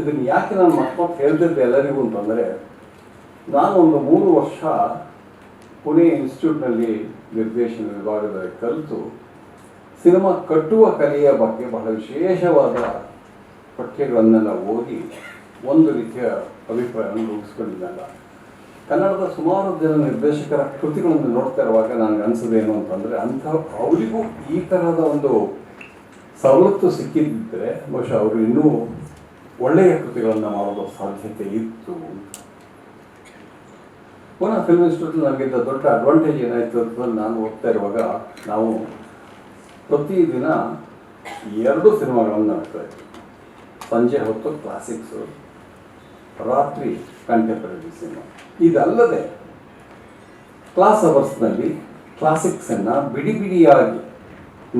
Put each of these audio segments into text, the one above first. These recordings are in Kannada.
ಇದನ್ನು ಯಾಕೆ ನಾನು ಮತ್ತೆ ಹೇಳ್ತಿದ್ದೆ ಎಲ್ಲರಿಗೂ ಅಂತಂದರೆ ನಾನು ಒಂದು ಮೂರು ವರ್ಷ ಪುಣೆ ಇನ್ಸ್ಟಿಟ್ಯೂಟ್ನಲ್ಲಿ ನಿರ್ದೇಶನ ವಿಭಾಗದಲ್ಲಿ ಕಲಿತು, ಸಿನಿಮಾ ಕಟ್ಟುವ ಕಲೆಯ ಬಗ್ಗೆ ಬಹಳ ವಿಶೇಷವಾದ ಪಠ್ಯಗಳನ್ನೆಲ್ಲ ಓದಿ ಒಂದು ರೀತಿಯ ಅಭಿಪ್ರಾಯವನ್ನು ರೂಪಿಸ್ಕೊಂಡಿದ್ದಲ್ಲ ಕನ್ನಡದ ಸುಮಾರು ಜನ ನಿರ್ದೇಶಕರ ಕೃತಿಗಳನ್ನು ನೋಡ್ತಾ ಇರುವಾಗ ನನಗೆ ಅನಿಸೋದೇನು ಅಂತಂದರೆ, ಅಂಥ ಅವರಿಗೂ ಈ ತರಹದ ಒಂದು ಸವಲತ್ತು ಸಿಕ್ಕಿದ್ದರೆ ಬಹುಶಃ ಅವರು ಇನ್ನೂ ಒಳ್ಳೆಯ ಕೃತಿಗಳನ್ನು ಮಾಡುವ ಸಾಧ್ಯತೆ ಇತ್ತು ಪುನಃ ಫಿಲ್ಮ್ ಇನ್ಸ್ಟಿಟ್ಯೂಟ್ ನನಗಿದ್ದ ದೊಡ್ಡ ಅಡ್ವಾಂಟೇಜ್ ಏನಾಯಿತು ಅಂತಂದ್ರೆ ನಾನು ಓದ್ತಾ ಇರುವಾಗ ನಾವು ಪ್ರತಿದಿನ ಎರಡು ಸಿನಿಮಾಗಳನ್ನು ನೋಡ್ತಾ ಸಂಜೆ ಹೊತ್ತು ಕ್ಲಾಸಿಕ್ಸು ರಾತ್ರಿ ಕಂಟೆಂಪರರಿ ಸಿನಿಮಾ ಇದಲ್ಲದೆ ಕ್ಲಾಸ್ ಅವರ್ಸ್ನಲ್ಲಿ ಕ್ಲಾಸಿಕ್ಸನ್ನು ಬಿಡಿ ಬಿಡಿಯಾಗಿ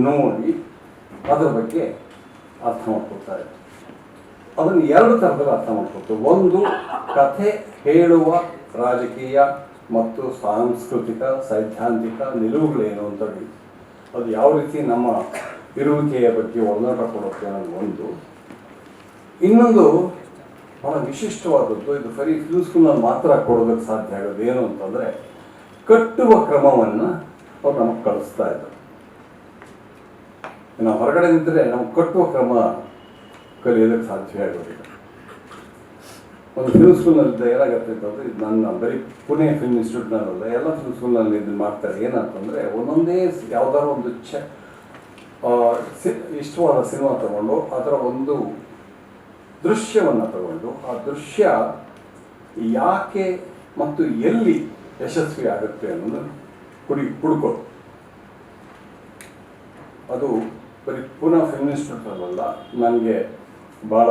ನೋಡಿ ಅದರ ಬಗ್ಗೆ ಅರ್ಥ ಮಾಡ್ಕೊಳ್ತಾ ಇದ್ವಿ. ಅದನ್ನು ಎರಡು ಥರದಲ್ಲಿ ಅರ್ಥ ಮಾಡ್ಕೊಳ್ತು ಒಂದು ಕಥೆ ಹೇಳುವ ರಾಜಕೀಯ ಮತ್ತು ಸಾಂಸ್ಕೃತಿಕ, ಸೈದ್ಧಾಂತಿಕ ನಿಲುವುಗಳೇನು ಅಂತ ಹೇಳಿ. ಅದು ಯಾವ ರೀತಿ ನಮ್ಮ ಇರುವಿಕೆಯ ಬಗ್ಗೆ ಒಳನಾಟ ಕೊಡುತ್ತೆ ಅನ್ನೋದು ಒಂದು. ಇನ್ನೊಂದು ಬಹಳ ವಿಶಿಷ್ಟವಾದದ್ದು, ಇದು ಫರಿ ಸ್ಕೂಲ್ನಲ್ಲಿ ಮಾತ್ರ ಕೊಡೋದಕ್ಕೆ ಸಾಧ್ಯ ಆಗೋದು ಏನು ಅಂತಂದರೆ, ಕಟ್ಟುವ ಕ್ರಮವನ್ನು ಅವ್ರು ನಮಗೆ ಕಳಿಸ್ತಾ ಇದ್ದಾರೆ ನಾವು ಹೊರಗಡೆ ನಿಂತರೆ ನಮ್ಗೆ ಕಟ್ಟುವ ಕ್ರಮ ಕಲಿಯೋದಕ್ಕೆ ಸಾಧ್ಯ ಆಗೋದಿಲ್ಲ. ಒಂದು ಫಿಲ್ಮ್ ಸ್ಕೂಲ್ನಲ್ಲಿ ಏನಾಗುತ್ತೆ ಅಂತಂದರೆ ಇದು ನನ್ನ ಬರೀ ಪುಣೆ ಫಿಲ್ಮ್ ಇನ್ಸ್ಟಿಟ್ಯೂಟ್ನಲ್ಲ ಎಲ್ಲ ಫಿಲ್ಮ್ ಸ್ಕೂಲ್ನಲ್ಲಿ ಇದನ್ನು ಮಾಡ್ತಾರೆ. ಏನಂತಂದರೆ ಒಂದೊಂದೇ ಯಾವ್ದಾದ್ರು ಒಂದು ಚ ಇಷ್ಟವಾದ ಸಿನಿಮಾ ತಗೊಂಡು, ಅದರ ಒಂದು ದೃಶ್ಯವನ್ನು ತಗೊಂಡು, ಆ ದೃಶ್ಯ ಯಾಕೆ ಮತ್ತು ಎಲ್ಲಿ ಯಶಸ್ವಿ ಆಗುತ್ತೆ ಅನ್ನೋದನ್ನು ಕುಡಿ ಹುಡುಕೋದು ಅದು ಬರೀ ಪುನಃ ಫಿಲ್ಮ್ ಇನ್ಸ್ಟಿಟ್ಯೂಟ್ನಲ್ಲ ನನಗೆ ಭಾಳ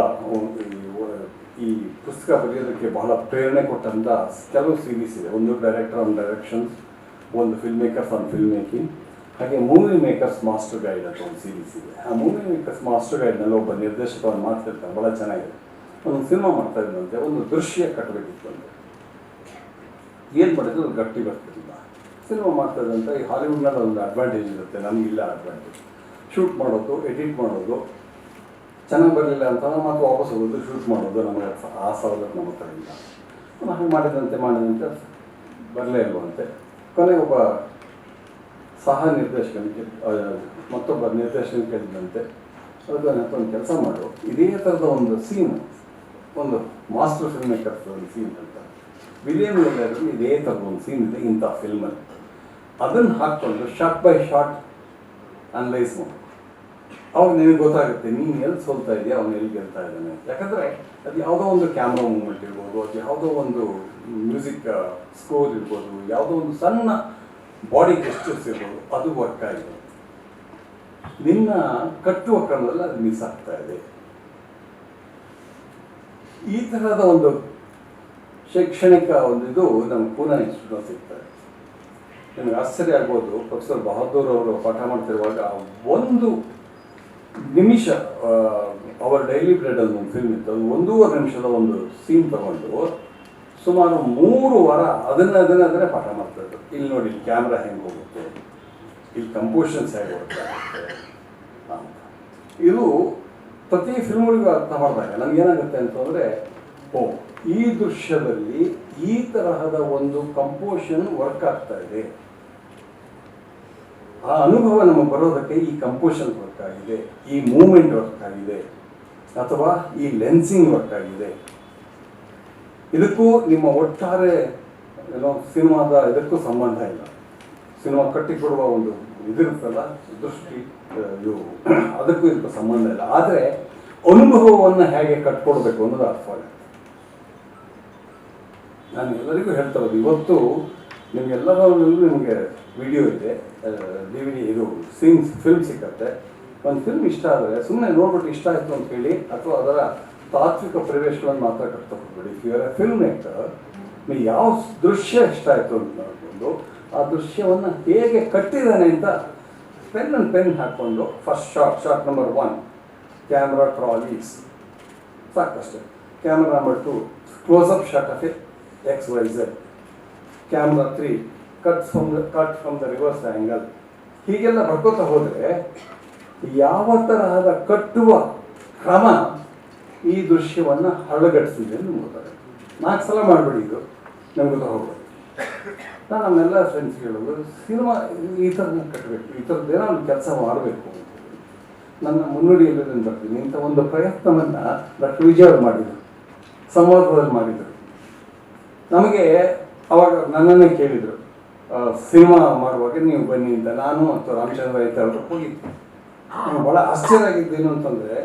ಈ ಪುಸ್ತಕ ಬರೆಯೋದಕ್ಕೆ ಬಹಳ ಪ್ರೇರಣೆ ಕೊಟ್ಟಂಥ ಕೆಲವು ಸೀರೀಸ್ ಇದೆ. ಒಂದು ಡೈರೆಕ್ಟರ್ ಆನ್ ಡೈರೆಕ್ಷನ್ಸ್ ಒಂದು film makers on film making ಹಾಗೆ ಮೂವಿ ಮೇಕರ್ಸ್ ಮಾಸ್ಟರ್ ಗೈಡ್ ಅಂತ ಒಂದು ಸೀರೀಸ್ ಇದೆ. ಆ ಮೂವಿ ಮೇಕರ್ಸ್ ಮಾಸ್ಟರ್ ಗೈಡ್ನಲ್ಲಿ ಒಬ್ಬ ನಿರ್ದೇಶಕ ಅವ್ನು ಮಾಡ್ತಿರ್ತಾನೆ ಭಾಳ ಚೆನ್ನಾಗಿದೆ. ಒಂದು ಸಿನಿಮಾ ಮಾಡ್ತಾ ಇದ್ದಂತೆ ಒಂದು ದೃಶ್ಯ ಕಟ್ಟಬೇಕಿತ್ತು ಅಂತ. ಏನು ಮಾಡಿದ್ರು? ಗಟ್ಟಿ ಬರ್ತಿರಲಿಲ್ಲ ಸಿನಿಮಾ ಮಾಡ್ತಾ ಇದ್ದಂತೆ ಈ ಹಾಲಿವುಡ್ನಲ್ಲಿ ಒಂದು ಅಡ್ವಾಂಟೇಜ್ ಇರುತ್ತೆ. ನಮಗಿಲ್ಲ ಅಡ್ವಾಂಟೇಜ್ ಶೂಟ್ ಮಾಡೋದು ಎಡಿಟ್ ಮಾಡೋದು ಚೆನ್ನಾಗಿ ಬರಲಿಲ್ಲ ಅಂತ ಮತ್ತೆ ವಾಪಸ್ ಹೋಗೋದು ಶೂಟ್ ಮಾಡೋದು ನಮಗೆ ಆ ಸವಲತ್ತು ನಮ್ಮ ಹತ್ರ ಇಲ್ಲ ಹಂಗೆ ಮಾಡಿದಂತೆ ಮಾಡಿದಂತೆ, ಬರಲೇ ಇಲ್ವಂತೆ. ಕೊನೆಗೆ ಒಬ್ಬ ಸಹ ನಿರ್ದೇಶಕನಿಗೆ ಮತ್ತೊಬ್ಬ ನಿರ್ದೇಶನ ಕೇಳಿದಂತೆ ಅದಕ್ಕೆ ಒಂದು ಕೆಲಸ ಮಾಡು. ಇದೇ ಥರದ ಒಂದು ಸೀನ್ ಒಂದು ಮಾಸ್ಟರ್ ಫಿಲ್ಮ್ ಮೇಕರ್ಸ್ ಸೀನ್ ಅಂತ. ವಿಲಿಯಂ ಎಲ್ಲರಲ್ಲಿ ಇದೇ ಥರದ ಒಂದು ಸೀನ್ ಇದೆ ಇಂಥ ಫಿಲ್ಮಲ್ಲಿ ಅದನ್ನು ಹಾಕ್ಕೊಂಡು ಶಾರ್ಟ್ ಬೈ ಶಾರ್ಟ್ ಅನಲೈಸ್ ಮಾಡು. ಅವಾಗ ನಿನಗೆ ಗೊತ್ತಾಗುತ್ತೆ, ನೀನು ಎಲ್ಲಿ ಸೋಲ್ತಾ ಇದೆಯಾ, ಅವನು ಎಲ್ಲಿ ಗೆಲ್ತಾ ಇದ್ದಾನೆ. ಯಾಕಂದ್ರೆ ಅದು ಯಾವುದೋ ಒಂದು ಕ್ಯಾಮ್ರಾ ಮೂಮೆಂಟ್ ಇರ್ಬೋದು, ಅದು ಯಾವುದೋ ಒಂದು ಮ್ಯೂಸಿಕ್ ಸ್ಕೋರ್ ಇರ್ಬೋದು, ಯಾವುದೋ ಒಂದು ಸಣ್ಣ ಬಾಡಿ ಗೆಸ್ಟರ್ಸ್ ಇರ್ಬೋದು, ಅದು ವರ್ಕ್ ಆಗಿದೆ. ನಿನ್ನ ಕಟ್ಟುವ ಕ್ರಮದಲ್ಲಿ ಅದು ಮಿಸ್ ಆಗ್ತಾ ಇದೆ. ಈ ತರಹದ ಒಂದು ಶೈಕ್ಷಣಿಕ ಒಂದು ಇದು ನಮ್ಗೆ ಪೂನಾ ಇನ್ಸ್ಟಿಟ್ಯೂಟ್ ಸಿಗ್ತದೆ. ನಿಮಗೆ ಆಶ್ಚರ್ಯ ಆಗ್ಬೋದು, ಪ್ರೊಫೆಸರ್ ಬಹದ್ದೂರ್ ಅವರು ಪಾಠ ಮಾಡ್ತಿರುವಾಗ ಒಂದು ನಿಮಿಷ ಅವರ ಡೈಲಿ ಬ್ರೆಡ್ ಅಲ್ಲಿ ಒಂದು ಫಿಲ್ಮ್ ಇತ್ತು. ಅದು ಒಂದೂವರೆ ನಿಮಿಷದ ಒಂದು ಸೀನ್ ತಗೊಂಡು ಸುಮಾರು ಮೂರು ವಾರ ಅದನ್ನ ಅದನ್ನ, ಅದನ್ನೇ ಪಾಠ ಮಾಡ್ತಾಯಿದ್ರು ಇಲ್ಲಿ ನೋಡಿ, ಇಲ್ಲಿ ಕ್ಯಾಮ್ರಾ ಹೆಂಗೆ ಹೋಗುತ್ತೆ? ಇಲ್ಲಿ ಕಂಪೋಷನ್ಸ್ ಹೇಗೆ ಹೋಗುತ್ತೆ? ಇದು ಪ್ರತಿ ಫಿಲ್ಮ್ಗಳಿಗೂ ಅರ್ಥ ಮಾಡಿದಾಗ. ನಮ್ಗೇನಾಗುತ್ತೆ ಅಂತಂದರೆ, ಓ, ಈ ದೃಶ್ಯದಲ್ಲಿ ಈ ತರಹದ ಒಂದು ಕಂಪೋಷನ್ ವರ್ಕ್ ಆಗ್ತಾ ಇದೆ. ಆ ಅನುಭವ ನಮಗೆ ಬರೋದಕ್ಕೆ ಈ ಕಂಪೋಷನ್ ವರ್ಕ್ ಆಗಿದೆ, ಈ ಮೂಮೆಂಟ್ ವರ್ಕ್ ಆಗಿದೆ, ಅಥವಾ ಈ ಲೆನ್ಸಿಂಗ್ ವರ್ಕ್ ಆಗಿದೆ. ಇದಕ್ಕೂ ನಿಮ್ಮ ಒಟ್ಟಾರೆ ಏನೋ ಸಿನಿಮಾದ ಇದಕ್ಕೂ ಸಂಬಂಧ ಇಲ್ಲ. ಸಿನಿಮಾ ಕಟ್ಟಿಕೊಡುವ ಒಂದು ಇದಿರುತ್ತಲ್ಲ ದೃಷ್ಟಿ ಇದು. ಅದಕ್ಕೂ ಇದಕ್ಕೂ ಸಂಬಂಧ ಇಲ್ಲ. ಆದರೆ ಅನುಭವವನ್ನು ಹೇಗೆ ಕಟ್ಕೊಡ್ಬೇಕು ಅನ್ನೋದು ಅರ್ಥವಾಗುತ್ತೆ ನಾನು ಎಲ್ಲರಿಗೂ ಹೇಳ್ತಾ ಇರೋದು, ಇವತ್ತು ನಿಮಗೆಲ್ಲರಲ್ಲೂ ನಿಮಗೆ ವಿಡಿಯೋ ಇದೆ. ಡಿ ವಿ ಡಿ ಇದು ಸಿಂಗ್ಸ್ ಫಿಲ್ಮ್ ಸಿಕ್ಕತ್ತೆ. ಒಂದು ಫಿಲ್ಮ್ ಇಷ್ಟ ಆದರೆ ಸುಮ್ಮನೆ ನೋಡ್ಬಿಟ್ಟು ಇಷ್ಟ ಆಯಿತು ಅಂತ ಹೇಳಿ, ಅಥವಾ ಅದರ ತಾತ್ವಿಕ ಪ್ರವೇಶಗಳನ್ನು ಮಾತ್ರ if you are a film maker ನೀವು ಯಾವ ದೃಶ್ಯ ಇಷ್ಟ ಆಯಿತು ಅಂತ ನೋಡ್ಕೊಂಡು, ಆ ದೃಶ್ಯವನ್ನು ಹೇಗೆ ಕಟ್ಟಿದ್ದಾನೆ ಅಂತ ಪೆನ್ ಅಂಡ್ ಪೆನ್ ಹಾಕ್ಕೊಂಡು first shot shot number one camera trolleys ಸಾಕಷ್ಟೇ. Camera number two close up shot of X Y Z camera three cut from the cut from the reverse angle ಹೀಗೆಲ್ಲ ಬರ್ಕೋತಾ ಹೋದರೆ ಯಾವ ತರಹದ ಕಟ್ಟುವ ಕ್ರಮ ಈ ದೃಶ್ಯವನ್ನು ಹರಳಗಟ್ಟಿಸಿದೆ ಅಂತ ಗೊತ್ತಾಗುತ್ತೆ ನಾಲ್ಕು ಸಲ ಮಾಡಬೇಡಿ ಇದು. ನಮ್ಗೆ ಹೋಗ್ಬೋದು. ನಾನು ನಮ್ಮೆಲ್ಲ ಫ್ರೆಂಡ್ಸ್ ಹೇಳೋದು ಸಿನಿಮಾ ಈ ಥರನ ಕಟ್ಟಬೇಕು, ಈ ಥರದ್ದೇನೋ ಒಂದು ಕೆಲಸ ಮಾಡಬೇಕು. ನನ್ನ ಮುನ್ನುಡಿಯಲ್ಲಿ ನಾನು ಬರ್ತೀನಿ. ಇಂಥ ಒಂದು ಪ್ರಯತ್ನವನ್ನು ಡಾಕ್ಟರ್ ವಿಜಯ್ ಅವರು ಮಾಡಿದರು. ಸಂವಾದದಲ್ಲಿ ಮಾಡಿದರು. ನಮಗೆ ಅವಾಗ ನನ್ನನ್ನು ಕೇಳಿದರು ಸಿನಿಮಾ ಮಾಡುವಾಗ ನೀವು ಬನ್ನಿ ಅಂತ. ನಾನು ಮತ್ತು ರಾಮಚಂದ್ರ ಅವರು ಹೋಗಿದ್ದೆ ನಾನು ಭಾಳ ಆಶ್ಚರ್ಯ ಆಗಿದ್ದು ಏನು ಅಂತಂದರೆ,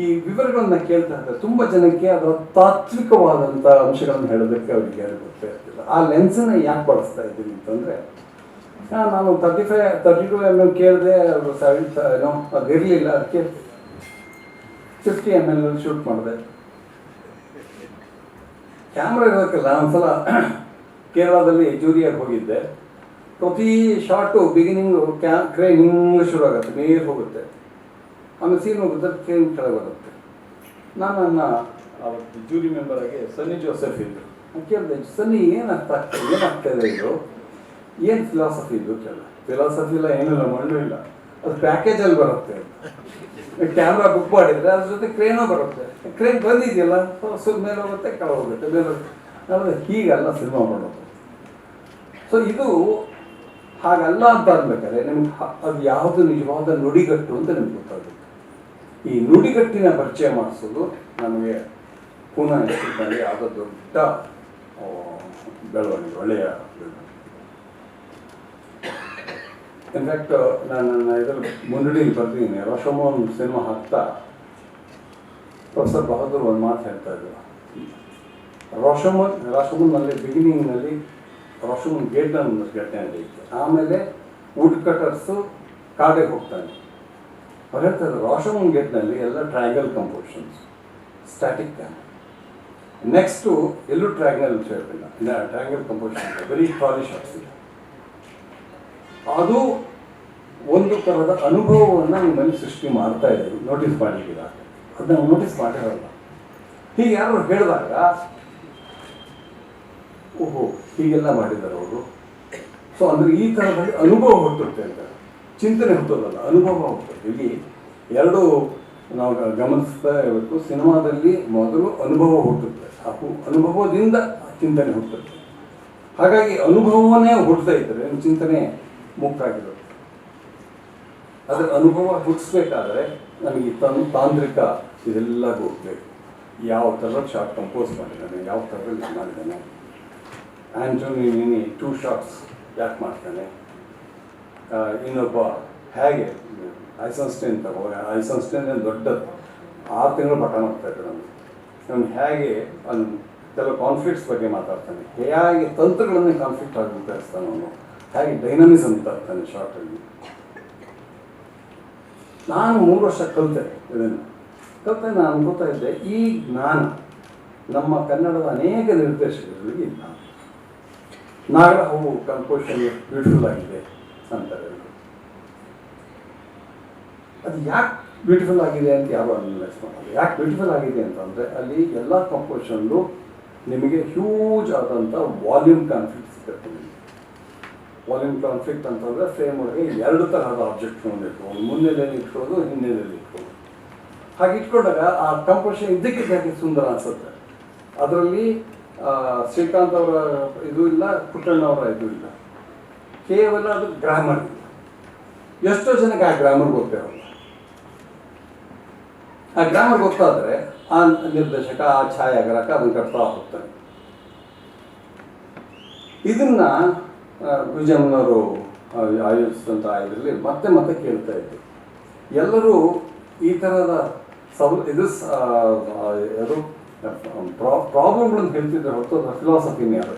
ಈ ವಿವರಗಳನ್ನ ಕೇಳ್ತಾ ಇದ್ದಾರೆ ತುಂಬ ಜನಕ್ಕೆ ಅದರ ತಾತ್ವಿಕವಾದಂಥ ಅಂಶಗಳನ್ನು ಹೇಳೋದಕ್ಕೆ ಅವರಿಗೆ ಗೊತ್ತೇ ಇರ್ತಿಲ್ಲ. ಆ ಲೆನ್ಸನ್ನ ಯಾಕೆ ಬಳಸ್ತಾ ಇದ್ದೀನಿ ಅಂತಂದರೆ ನಾನು thirty five thirty two ML L ಕೇಳಿದೆ, ಅವರು ಸೆವೆನ್ ಏನೋ ಅದು ಇರಲಿಲ್ಲ ಅದಕ್ಕೆ ಫಿಫ್ಟಿ ಎಂ ಎಲ್ ಶೂಟ್ ಮಾಡಿದೆ. ಕ್ಯಾಮ್ರಾ ಇರೋದಕ್ಕೆಲ್ಲ ಒಂದ್ಸಲ ಕೇರಳದಲ್ಲಿ ಜೂರಿಯಾಗಿ ಹೋಗಿದ್ದೆ. ಪ್ರತಿ ಶಾರ್ಟು ಬಿಗಿನಿಂಗು ಕ್ಯಾ ಕ್ರೇನ್ ಹಿಂಗೆ ಶುರು ಆಗುತ್ತೆ ನೀರು ಹೋಗುತ್ತೆ. ಆಮೇಲೆ ಸೀನ್ ಹೋಗುತ್ತೆ ಕ್ರೇನ್ ಕೆಳಗೆ ಬರುತ್ತೆ ನಾನು ನನ್ನ ಜೂರಿ ಮೆಂಬರ್ ಆಗಿ ಸನ್ನಿ ಜೋಸೆಫ್ ಇದ್ದರು ನಾನು ಕೇಳಿದೆ ಸನ್ನಿ ಏನು ಅರ್ಥ ಆಗ್ತದೆ ಏನಾಗ್ತಾ ಇದೆ ಇದು? ಏನು ಫಿಲಾಸಫಿ ಇದು? ಕೇಳ ಫಿಲಾಸಫಿ ಇಲ್ಲ, ಏನಿಲ್ಲ, ಮಣ್ಣು ಇಲ್ಲ. ಅದು ಪ್ಯಾಕೇಜಲ್ಲಿ ಬರುತ್ತೆ. ಕ್ಯಾಮ್ರಾ ಬುಕ್ ಮಾಡಿದ್ರೆ ಅದ್ರ ಜೊತೆ ಕ್ರೇನೂ ಬರುತ್ತೆ. ಕ್ರೇನ್ ಬಂದಿದೆಯಲ್ಲ ಸೊ ಮೇಲೆ ಹೋಗುತ್ತೆ ಕೆಳ ಹೋಗುತ್ತೆ. ಮೇಲೆ. ಆಮೇಲೆ ಹೀಗಲ್ಲ ಸಿನಿಮಾ ಮಾಡೋದು. ಸೊ ಇದು ಹಾಗಲ್ಲ ಅಂತ ಅನ್ಬೇಕಾದ್ರೆ ನಿಮ್ಗೆ ಅದು ಯಾವುದು ನಿಜವಾದ ನುಡಿಗಟ್ಟು ಅಂತ ನಿಮ್ಗೆ ಗೊತ್ತಾಗುತ್ತೆ. ಈ ನುಡಿಗಟ್ಟಿನ ಪರಿಚಯ ಮಾಡಿಸೋದು ನಮಗೆ ಪುನಃ ಯಾವುದೋ ದೊಡ್ಡ ಬೆಳವಣಿಗೆ, ಒಳ್ಳೆಯ ಬೆಳವಣಿಗೆ. ಇನ್ಫ್ಯಾಕ್ಟ್ ನಾನು ನನ್ನ ಇದರಲ್ಲಿ ಮುನ್ನುಡಿಯಲ್ಲಿ ಬರ್ತೀನಿ. ಒಂದು ಸಿನಿಮಾ ಹಾಕ್ತಾ ಪ್ರೊಫೆಸರ್ ಬಹದ್ದೂರ್ ಒಂದು ಮಾತು ಹೇಳ್ತಾ ಇದ್ರು. ರೋಷಮನ್ ರಾಶಮನ್ನಲ್ಲಿ ಬಿಗಿನಿಂಗ್ನಲ್ಲಿ ರಾಶಮನ್ ಗೇಟ್ ಅನ್ನೋ ಘಟನೆ ನಡೆಯುತ್ತೆ ಆಮೇಲೆ ವುಡ್ ಕಟರ್ಸು ಕಾಡಿಗೆ ಹೋಗ್ತಾನೆ. ಅವ್ರು ಹೇಳ್ತಾರೆ ರಾಶಮನ್ ಗೇಟ್ನಲ್ಲಿ ಎಲ್ಲ ಟ್ರಯಾಂಗಲ್ ಕಂಪೋಷನ್ಸ್ ಸ್ಟ್ಯಾಟಿಕ್ ನೆಕ್ಸ್ಟು ಎಲ್ಲೂ ಟ್ರಯಾಂಗಲ್ ಇಲ್ಲ ಟ್ರಯಾಂಗಲ್ ಕಂಪೋಷನ್ ಬರೀ ಶಾಟ್ಸ್ ಇದೆ ಅದು ಒಂದು ಥರದ ಅನುಭವವನ್ನು ನಿಮ್ಮಲ್ಲಿ ಸೃಷ್ಟಿ ಮಾಡ್ತಾ ಇದ್ದೀವಿ ನೋಟಿಸ್ ಮಾಡಲಿಕ್ಕಿಲ್ಲ. ಅದನ್ನ ನೋಟಿಸ್ ಮಾಡಿರಲ್ಲ ಹೀಗೆ ಯಾರು ಹೇಳಿದಾಗ, ಓಹೋ, ಹೀಗೆಲ್ಲ ಮಾಡಿದ್ದಾರೆ ಅವರು. ಸೊ ಅಂದರೆ ಈ ಥರದಲ್ಲಿ ಅನುಭವ ಹುಟ್ಟುತ್ತೆ ಅಂತ. ಚಿಂತನೆ ಹುಟ್ಟೋದಲ್ಲ ಅನುಭವ ಹುಟ್ಟುತ್ತೆ. ಇಲ್ಲಿ ಎರಡು ನಾವು ಗಮನಿಸ್ತಾ ಇರಬೇಕು. ಸಿನಿಮಾದಲ್ಲಿ ಮೊದಲು ಅನುಭವ ಹುಟ್ಟುತ್ತೆ. ಆ ಅನುಭವದಿಂದ ಚಿಂತನೆ ಹುಟ್ಟುತ್ತೆ. ಹಾಗಾಗಿ ಅನುಭವವನ್ನೇ ಹುಟ್ಟದೇ ಇದ್ದರೆ, ಚಿಂತನೆ ಮುಕ್ತಾಗಿರುತ್ತೆ. ಅದರ ಅನುಭವ ಹುಟ್ಟಿಸ್ಬೇಕಾದ್ರೆ ನಮಗೆ ತನ್ ತಾಂತ್ರಿಕ ಇದೆಲ್ಲ ಗೊತ್ತಬೇಕು ಯಾವ ಥರ ಶಾರ್ಟ್ ಕಂಪೋಸ್ ಮಾಡಿದ್ದಾನೆ, ಯಾವ ಥರ ಮಾಡಿದ್ದಾನೆ. ಆ್ಯಂಟೋನಿ ಟೂ ಶಾರ್ಟ್ಸ್ ಯಾಕೆ ಮಾಡ್ತಾನೆ? ಇನ್ನೊಬ್ಬ ಹೇಗೆ, ಐಸನ್ಸ್ಟೈನ್ ತಗೋ ಐಸನ್ಸ್ಟೈನ್ ದೊಡ್ಡ ಆರು ತಿಂಗಳು ಮಠ ಮಾಡ್ತಾ ಇದ್ದೆ ನಾನು ನಾನು ಹೇಗೆ ಅಲ್ಲಿ ಕೆಲವು ಕಾನ್ಫ್ಲಿಕ್ಟ್ಸ್ ಬಗ್ಗೆ ಮಾತಾಡ್ತಾನೆ. ಹೇಗೆ ತಂತ್ರಗಳನ್ನೇ ಕಾನ್ಫ್ಲಿಕ್ಟ್ ಆಗಿ ವಿತರಿಸ್ತಾನೆ ಅವನು. ಹೇಗೆ ಡೈನಮಿಸಮ್ ತರ್ತಾನೆ ಶಾರ್ಟಲ್ಲಿ. ನಾನು ಮೂರು ವರ್ಷ ಕಲಿತೆ ಇದನ್ನು. ಕಲಿತೆ ನಾನು ಇದ್ದೆ, ಈ ಜ್ಞಾನ ನಮ್ಮ ಕನ್ನಡದ ಅನೇಕ ನಿರ್ದೇಶಕರಿಗೆ ಇಲ್ಲ. ನಾಗ ಅವು ಕಂಪೋಷನ್ ಬ್ಯೂಟಿಫುಲ್ ಆಗಿದೆ ಅಂತಾರೆ. ಅದು ಯಾಕೆ ಬ್ಯೂಟಿಫುಲ್ ಆಗಿದೆ ಅಂತ ಯಾರು ಅನಲೈಸ್ ಮಾಡೋದು ಯಾಕೆ ಬ್ಯೂಟಿಫುಲ್ ಆಗಿದೆ ಅಂತಂದರೆ ಅಲ್ಲಿ ಎಲ್ಲ ಕಂಪೋಷನ್ಲು ನಿಮಗೆ ಹ್ಯೂಜ್ ಆದಂಥ ವಾಲ್ಯೂಮ್ ಕಾನ್ಫ್ಲಿಕ್ಟ್ ಸಿಗುತ್ತೆ ನಿಮಗೆ. ವಾಲ್ಯೂಮ್ ಕಾನ್ಫ್ಲಿಕ್ಟ್ ಅಂತಂದರೆ ಫ್ರೇಮ್ ಒಳಗೆ ಎರಡು ತರಹದ ಆಬ್ಜೆಕ್ಟ್ಗಳನ್ನು ಒಂದು ಮುನ್ನೆಲೆಯಲ್ಲಿ ಇಟ್ಕೊಳ್ಳೋದು ಹಿನ್ನೆಲೆಯಲ್ಲಿ ಇಟ್ಕೊಳ್ಳೋದು. ಹಾಗೆ ಇಟ್ಕೊಂಡಾಗ ಆ ಕಂಪೋಷನ್ ಇದ್ದಕ್ಕಿದ್ದಾಗೆ ಸುಂದರ ಅನಿಸುತ್ತೆ. ಅದರಲ್ಲಿ ಶ್ರೀಕಾಂತ್ ಅವರ ಇದು ಇಲ್ಲ, ಪುಟ್ಟಣ್ಣ ಅವರ ಇದು ಇಲ್ಲ. ಕೇವಲ ಅದು ಗ್ರಾಮರ್ ಎಷ್ಟೋ ಜನಕ್ಕೆ ಆ ಗ್ರಾಮರ್ ಗೊತ್ತಿರಲ್ಲ ಆ ಗ್ರಾಮರ್ ಗೊತ್ತಾದರೆ ಆ ನಿರ್ದೇಶಕ, ಆ ಛಾಯಾಗ್ರಾಹಕ ಅದನ್ನು ಕಟ್ತಾ ಹೋಗ್ತಾನೆ. ಇದನ್ನ ವಿಜಯಮ್ಮನವರು ಆಯೋಜಿಸಿದಂಥ ಇದರಲ್ಲಿ ಮತ್ತೆ ಮತ್ತೆ ಕೇಳ್ತಾ ಇದ್ದರು ಎಲ್ಲರೂ ಈ ಥರದ ಸೌ, ಇದು ಯಾರು ಪ್ರಾಬ್ಲಮ್ಗಳನ್ನು ಹೇಳ್ತಿದ್ರೆ ಹೊರತು ಫಿಲಾಸಫಿನ ಯಾರು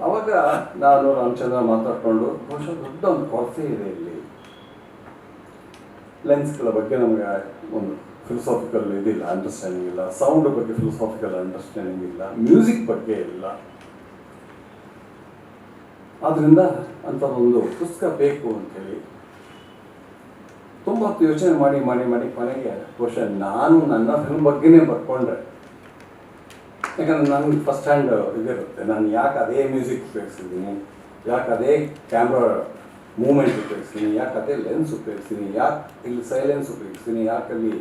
ಅವಾಗ ನಾನು ರಾಮಚಂದ್ರ ಮಾತಾಡ್ಕೊಂಡು ಬಹುಶಃ ದೊಡ್ಡ ಒಂದು ಕೊರತೆ ಇದೆ ಇಲ್ಲಿ. ಲೆನ್ಸ್ಗಳ ಬಗ್ಗೆ ನಮಗೆ ಒಂದು ಫಿಲಸಾಫಿಕಲ್ ಇದಿಲ್ಲ ಅಂಡರ್ಸ್ಟ್ಯಾಂಡಿಂಗ್ ಇಲ್ಲ. ಸೌಂಡ್ ಬಗ್ಗೆ ಫಿಲಸಾಫಿಕಲ್ ಅಂಡರ್ಸ್ಟ್ಯಾಂಡಿಂಗ್ ಇಲ್ಲ. ಮ್ಯೂಸಿಕ್ ಬಗ್ಗೆ ಇಲ್ಲ. ಆದ್ದರಿಂದ ಒಂದು ಪುಸ್ತಕ ಬೇಕು ಅಂತೇಳಿ ತುಂಬ ಯೋಚನೆ ಮಾಡಿ ಮಾಡಿ ಮಾಡಿ ಕೊನೆಗೆ ಬಹುಶಃ ನಾನು ನನ್ನ ಫಿಲ್ಮ್ ಬಗ್ಗೆನೇ ಬರ್ಕೊಂಡ್ರೆ ಯಾಕಂದ್ರೆ ನನಗೆ ಫಸ್ಟ್ ಹ್ಯಾಂಡ್ ಇದಿರುತ್ತೆ. ನಾನು ಯಾಕೆ ಅದೇ ಮ್ಯೂಸಿಕ್ ಉಪಯೋಗಿಸಿದ್ದೀನಿ ಯಾಕೆ ಅದೇ ಕ್ಯಾಮ್ರಾ ಮೂಮೆಂಟ್ ಉಪಯೋಗಿಸ್ತೀನಿ? ಯಾಕೆ ಅದೇ ಲೆನ್ಸ್ ಉಪಯೋಗಿಸ್ತೀನಿ? ಯಾಕೆ ಇಲ್ಲಿ ಸೈಲೆನ್ಸ್ ಉಪಯೋಗಿಸ್ತೀನಿ? ಯಾಕೆ ಅಲ್ಲಿ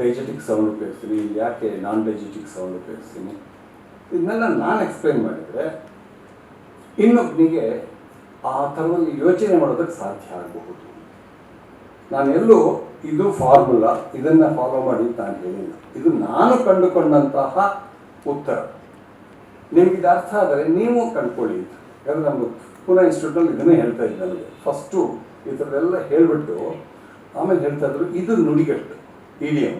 ಡೈಜೆಟಿಕ್ ಸೌಂಡ್ ಉಪಯೋಗಿಸ್ತೀನಿ? ಯಾಕೆ ನಾನ್ ಡೈಜೆಟಿಕ್ ಸೌಂಡ್ ಉಪಯೋಗಿಸ್ತೀನಿ? ಇದನ್ನೆಲ್ಲ ನಾನು ಎಕ್ಸ್ಪ್ಲೈನ್ ಮಾಡಿದರೆ ಇನ್ನೊಬ್ಬನಿಗೆ ಆ ಥರದಲ್ಲಿ ಯೋಚನೆ ಮಾಡೋದಕ್ಕೆ ಸಾಧ್ಯ ಆಗಬಹುದು. ನಾನು ಎಲ್ಲೂ ಇದು ಫಾರ್ಮುಲಾ, ಇದನ್ನು ಫಾಲೋ ಮಾಡಿ ನಾನು ಹೇಳಿಲ್ಲ. ಇದು ನಾನು ಕಂಡುಕೊಂಡಂತಹ ಉತ್ತರ. ನಿಮ್ಗೆ ಇದು ಅರ್ಥ ಆದರೆ ನೀವು ಕಂಡುಕೊಳ್ಳಿ ಅಂತ. ಯಾಕಂದ್ರೆ ನಮ್ಮ ಪುನಃ ಇನ್ಸ್ಟಿಟ್ಯೂಟ್ನಲ್ಲಿ ಇದನ್ನೇ ಹೇಳ್ತಾ ಇದ್ದೆ ನನಗೆ ಫಸ್ಟು ಈ ಥರದ್ದೆಲ್ಲ ಹೇಳಿಬಿಟ್ಟು ಆಮೇಲೆ ಹೇಳ್ತಾ ಇದ್ರು, ಇದು ನುಡಿಗಟ್ಟು ಇಡಿಯಮ್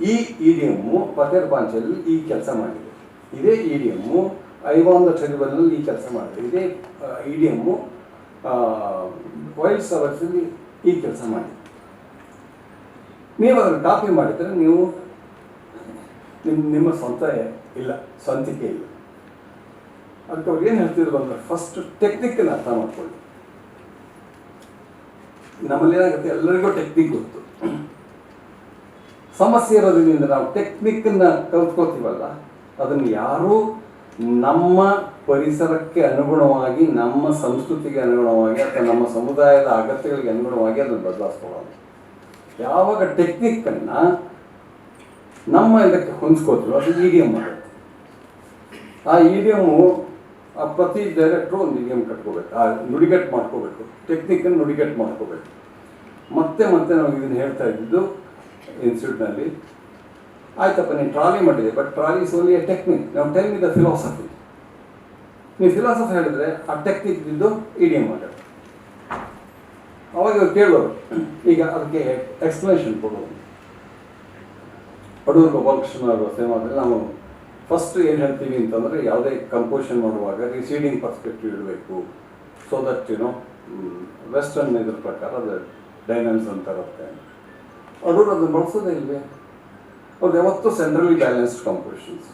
ಈ ಇಡಿಯಮ್ಮು ಪತೇರ್ ಪಾಂಚಲ್ಲಿ ಈ ಕೆಲಸ ಮಾಡಿದೆ. ಇದೇ ಇಡಿಯಮ್ಮು ಐವಾನ್ ದ ಟೆರಿಬಲ್ನಲ್ಲಿ ಈ ಕೆಲಸ ಮಾಡಿದೆ ಇದೇ ಇಡಿಯಮ್ಮು ವೈಲ್ಡ್ ಸವರ್ಸಲ್ಲಿ ಈ ಕೆಲಸ ಮಾಡಿದೆ ನೀವು ಅದನ್ನು ಕಾಪಿ ಮಾಡಿದರೆ ನೀವು ನಿಮ್ಮ ನಿಮ್ಮ ಸ್ವಂತ ಇಲ್ಲ, ಸ್ವಂತಿಕೆ ಇಲ್ಲ. ಅದಕ್ಕೆ ಅವ್ರು ಏನು ಹೇಳ್ತಿದ್ರು ಅಂದ್ರೆ ಫಸ್ಟ್ ಟೆಕ್ನಿಕ್ಕನ್ನು ಅರ್ಥ ಮಾಡ್ಕೊಳ್ಳಿ. ನಮ್ಮಲ್ಲಿ ಏನಾಗುತ್ತೆ, ಎಲ್ಲರಿಗೂ ಟೆಕ್ನಿಕ್ ಗೊತ್ತು. ಸಮಸ್ಯೆ ಇರೋದ್ರಿಂದ ನಾವು ಟೆಕ್ನಿಕ್ಕನ್ನು ಕಲ್ತ್ಕೋತೀವಲ್ಲ ಅದನ್ನು ಯಾರೂ ನಮ್ಮ ಪರಿಸರಕ್ಕೆ ಅನುಗುಣವಾಗಿ, ನಮ್ಮ ಸಂಸ್ಕೃತಿಗೆ ಅನುಗುಣವಾಗಿ ಅಥವಾ ನಮ್ಮ ಸಮುದಾಯದ ಅಗತ್ಯಗಳಿಗೆ ಅನುಗುಣವಾಗಿ ಅದನ್ನು ಬದಲಾಯಿಸ್ಕೊಳ್ಳೋದು. ಯಾವಾಗ ಟೆಕ್ನಿಕ್ಕನ್ನು ನಮ್ಮ ಇದಕ್ಕೆ ಹೊಂದ್ಕೋತೀವೋ ಅದು ಇ ಗಿಮ್ ಆಗುತ್ತೆ. ಆ ಇ ಇಡಿಯಮ್ಮು ಆ ಪ್ರತಿ ಡೈರೆಕ್ಟ್ರು ಒಂದು ಇಡಿಯಮ್ ಕಟ್ಕೋಬೇಕು. ಆ ನುಡಿಗಟ್ಟು ಮಾಡ್ಕೋಬೇಕು. ಟೆಕ್ನಿಕ್ಕನ್ನು ನುಡಿಗಟ್ಟು ಮಾಡ್ಕೋಬೇಕು. ಮತ್ತೆ ಮತ್ತೆ ನಾವು ಇದನ್ನು ಹೇಳ್ತಾ ಇದ್ದಿದ್ದು ಇನ್ಸ್ಟಿಟ್ಯೂಟ್ನಲ್ಲಿ ಆಯ್ತಪ್ಪ, ನೀನು ಟ್ರಾಲಿ ಮಾಡಿದೆ but trolley is only a technique ನಾವು ಟೆಲ್ ಮಿ ದ ಫಿಲಾಸಫಿ ನೀವು ಫಿಲಾಸಫಿ ಹೇಳಿದ್ರೆ ಆ ಟೆಕ್ನಿಕ್ ಇದ್ದು ಇಡಿಯಮ್ ಆಗುತ್ತೆ ಅವಾಗ ಕೇಳೋರು, ಈಗ ಅದಕ್ಕೆ ಎಕ್ಸ್ಪ್ಲನೇಷನ್ ಕೊಡೋದು ಅಡೂರು ಗೋಪಾಲಕೃಷ್ಣ ಸೇಮ್ ಆದರೆ ನಾವು ಫಸ್ಟ್ ಏನು ಹೇಳ್ತೀವಿ ಅಂತಂದರೆ ಯಾವುದೇ ಕಂಪೋಸಿಷನ್ ಮಾಡುವಾಗ ರಿಸೀಡಿಂಗ್ ಪರ್ಸ್ಪೆಕ್ಟಿವ್ ಇಡಬೇಕು. So that you know western ಇದ್ರ ಪ್ರಕಾರ ಅದು ಡೈನಾಮಿಕ್ಸ್ ಅಂತ ಇರುತ್ತೆ. ಅಡೂರು ಅದನ್ನು ಬಳಸೋದೇ ಇಲ್ವೇ? ಅವ್ರು ಯಾವತ್ತೂ centrally balanced compositions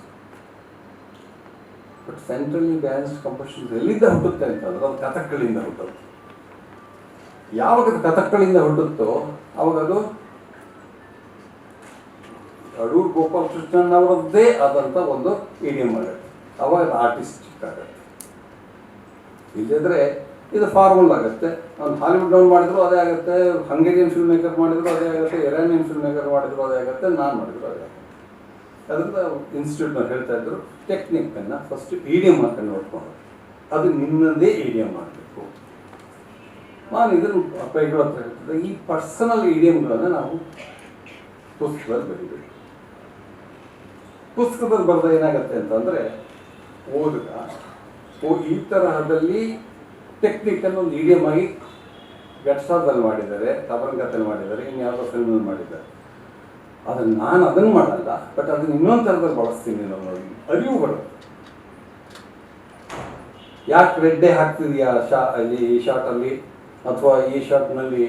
but centrally balanced compositions ಎಲ್ಲಿಂದ ಹುಟ್ಟುತ್ತೆ ಅಂತಂದ್ರೆ ಅದು ಕಥಕ್ಗಳಿಂದ ಹುಟ್ಟುತ್ತೆ. ಯಾವಾಗ ಕಥಕ್ಗಳಿಂದ ಹುಟ್ಟುತ್ತೋ ಅವಾಗ ಅದು ಅಡೂರ್ ಗೋಪಾಲಕೃಷ್ಣನ್ ಅವರದ್ದೇ ಆದಂಥ ಒಂದು ಇಡಿಯಮ್ ಆಗುತ್ತೆ. ಅವಾಗ ಆರ್ಟಿಸ್ಟಿಕ್ ಆಗುತ್ತೆ. ಇಲ್ಲದಿದ್ರೆ ಇದು ಫಾರ್ಮಲ್ ಆಗುತ್ತೆ. ಒಂದು ಹಾಲಿವುಡ್ ಡೌನ್ ಮಾಡಿದ್ರು ಅದೇ ಆಗುತ್ತೆ ಹಂಗೇರಿಯನ್ ಫಿಲ್ಮ್ ಮೇಕರ್ ಮಾಡಿದ್ರು ಅದೇ ಆಗುತ್ತೆ ಇರಾನಿಯನ್ ಫಿಲ್ಮ್ ಮೇಕರ್ ಮಾಡಿದ್ರು ಅದೇ ಆಗುತ್ತೆ, ನಾನು ಮಾಡಿದ್ರು ಅದೇ ಆಗುತ್ತೆ. ಅದರಿಂದ ಇನ್ಸ್ಟಿಟ್ಯೂಟ್ನವ್ರು ಹೇಳ್ತಾ ಇದ್ರು ಟೆಕ್ನಿಕ್ಕನ್ನು ಫಸ್ಟ್ ಇಡಿಯಮ್ ಹಾಕೊಂಡು ನೋಡ್ಕೊಂಡು. ಅದು ನಿನ್ನದೇ ಇಡಿಯಮ್ ಮಾಡಬೇಕು ನಾನು ಇದನ್ನು ಅಪ್ಪೈಗಳು ಹತ್ರ ಈ ಪರ್ಸನಲ್ ಇಡಿಯಮ್ಗಳನ್ನು ನಾವು ಪುಸ್ತಕದಲ್ಲಿ ಬರೀಬೇಕು. ಪುಸ್ತಕದಲ್ಲಿ ಬರೆದ ಏನಾಗುತ್ತೆ ಅಂತಂದರೆ ಓದುಗ ಓ ಈ ತರಹದಲ್ಲಿ ಟೆಕ್ನಿಕನ್ನು ಒಂದು ಇಡಿಯಮ್ ಆಗಿ ಗಟ್ಸಾದಲ್ಲಿ ಮಾಡಿದ್ದಾರೆ ತಬರಂಗದಲ್ಲಿ ಮಾಡಿದ್ದಾರೆ, ಇನ್ಯಾವುದೋ ಫಿಲ್ಮಲ್ಲಿ ಮಾಡಿದ್ದಾರೆ. ಅದನ್ನು ನಾನು ಅದನ್ನು ಮಾಡಲ್ಲ ಬಟ್ ಅದನ್ನು ಇನ್ನೊಂದು ಥರದಲ್ಲಿ ಬಳಸ್ತೀನಿ ನಾವು ಬಟ್ ಯಾಕೆ ರೆಡ್ಡೆ ಹಾಕ್ತಿದೆಯಾ ಶಾ, ಈ ಶಾರ್ಟಲ್ಲಿ ಅಥವಾ ಈ ಶಾರ್ಟ್ನಲ್ಲಿ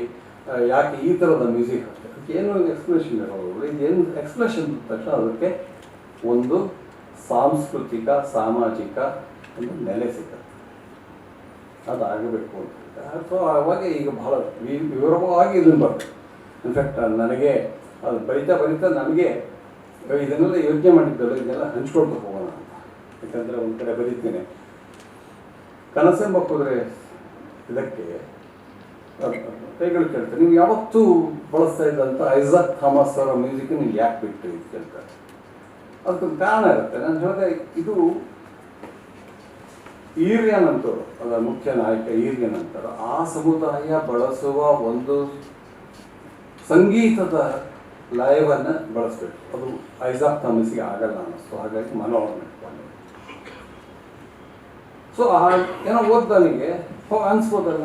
ಯಾಕೆ ಈ ಥರದ ಮ್ಯೂಸಿಕ್ ಅದಕ್ಕೆ ಏನೋ ಒಂದು ಎಕ್ಸ್ಪ್ಲನೇಷನ್ ಇರೋದು ಏನು ಎಕ್ಸ್ಪ್ಲನೇಷನ್ ತಕ್ಷಣ ಅದಕ್ಕೆ ಒಂದು ಸಾಂಸ್ಕೃತಿಕ, ಸಾಮಾಜಿಕ ಒಂದು ನೆಲೆ ಸಿಗುತ್ತೆ ಆಗಬೇಕು ಅಂತ. ಸೊ ಆವಾಗ ಈಗ ಬಹಳ ವಿವರವಾಗಿ ಇದನ್ನು ಬರ್ತದೆ ಇನ್ಫ್ಯಾಕ್ಟ್ ನನಗೆ, ಅದು ಬರಿತಾ ಬರಿತಾ ನನಗೆ ಇದನ್ನೆಲ್ಲ ಯೋಚನೆ ಮಾಡಿದ್ದಲ್ಲ, ಇದನ್ನೆಲ್ಲ ಹಂಚ್ಕೊಳ್ತಾ ಹೋಗೋಣ ಅಂತ. ಯಾಕಂದರೆ ಒಂದು ಕಡೆ ಬರೀತೇನೆ. ಕನಸೆಂಬ ಕುದುರೆ ಇದಕ್ಕೆ ಕೈಗಳು ಕೇಳ್ತಾರೆ ನೀವು ಯಾವತ್ತೂ ಬಳಸ್ತಾ ಇದ್ದಂಥ ಐಸಾಕ್ ಥಾಮಸ್ ಅವರ ಮ್ಯೂಸಿಕ್ ನೀವು ಯಾಕೆ ಬಿಟ್ಟು ಅಂತ. ಕೇಳ್ತಾರೆ ಅದಕ್ಕೊಂದು ಕಾರಣ ಇರುತ್ತೆ. ನಾನು ಹೇಳಿದೆ, ಇದು ಈರ್ಯನ್ ಅಂತವರು ಅದರ ಮುಖ್ಯ ನಾಯಕ ಈರ್ಯನ್ ಅಂತಾರೆ ಆ ಸಮುದಾಯ ಬಳಸುವ ಒಂದು ಸಂಗೀತದ ಲಯವನ್ನು ಬಳಸಬೇಕು. ಅದು ಐಸಾಕ್ ತಮಸ್ಗೆ ಆಗಲ್ಲ ಅನ್ನಿಸ್ತು. ಹಾಗಾಗಿ ಇಟ್ಕೊಂಡೆ ಸೊ ಆ ಏನೋ ಓದ್ದವನಿಗೆ, ಹೋ, ಅನ್ಸ್ಬೋದಲ್ಲ?